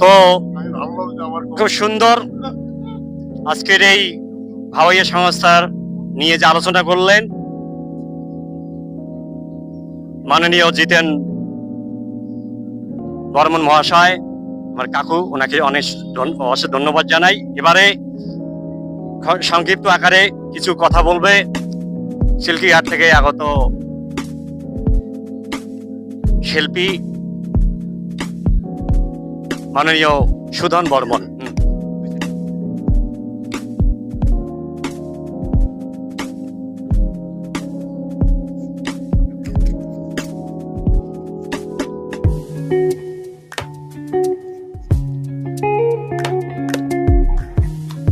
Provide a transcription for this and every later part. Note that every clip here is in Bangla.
তো খুব সুন্দর আজকের এই ভাওয়াইয়া সংস্থার নিয়ে যে আলোচনা করলেন মাননীয় জিতেন বর্মন মহাশয় আমার কাকু ওনাকে অনেক অশেষ ধন্যবাদ জানাই। এবারে সংক্ষিপ্ত আকারে কিছু কথা বলবে সিল্কিঘাট থেকে আগত শিল্পী মাননীয় সুধন বর্মন।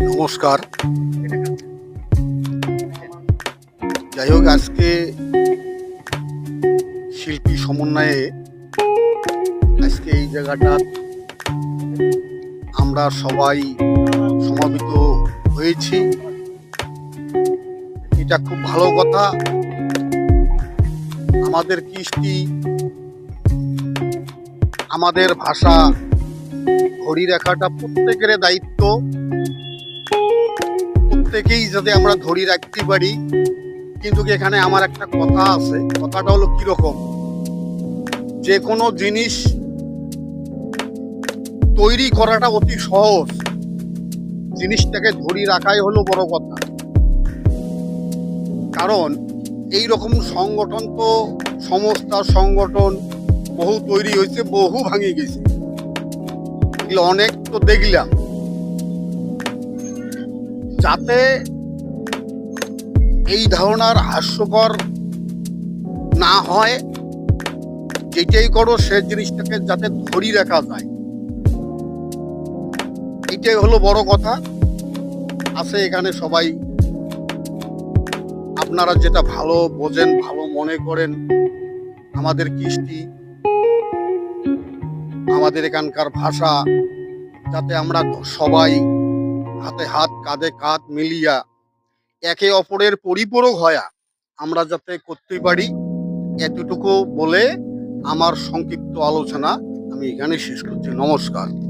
নমস্কার। যাই হোক আজকে শিল্পী সমন্বয়ে আজকে এই জায়গাটা আমরা সবাই সমাবেত হয়েছি। এটা খুব ভালো কথা। আমাদের কৃষ্টি, আমাদের ভাষা ধরি রাখাটা প্রত্যেকের দায়িত্ব। প্রত্যেকেই যাতে আমরা ধরি রাখতে পারি। কিন্তু এখানে আমার একটা কথা আছে? কথাটা হলো কীরকম? যে কোনো জিনিস তৈরি করাটা অতি সহজ। জিনিসটাকে ধরি রাখাই হলো বড় কথা। কারণ এই রকম সংগঠন তো সংস্থা সংগঠন, বহু তৈরি হয়েছে, বহু ভাঙে গেছে। অনেক তো দেখলাম। যাতে এই ধারণার হাস্যকর না হয়, যেটাই করো সে জিনিসটাকে যাতে ধরি রাখা যায়। এটাই হলো বড় কথা। আছে এখানে সবাই। আপনারা যেটা ভালো বোঝেন, ভালো মনে করেন, আমাদের কৃষ্টি, আমাদের এখানকার ভাষা, যাতে আমরা সবাই হাতে হাত, কাঁধে কাঁধ মিলিয়া একে অপরের পরিপূরক হয়া আমরা যাতে করতে পারি, এতটুকু বলে আমার সংক্ষিপ্ত আলোচনা আমি এখানে শেষ করছি। নমস্কার।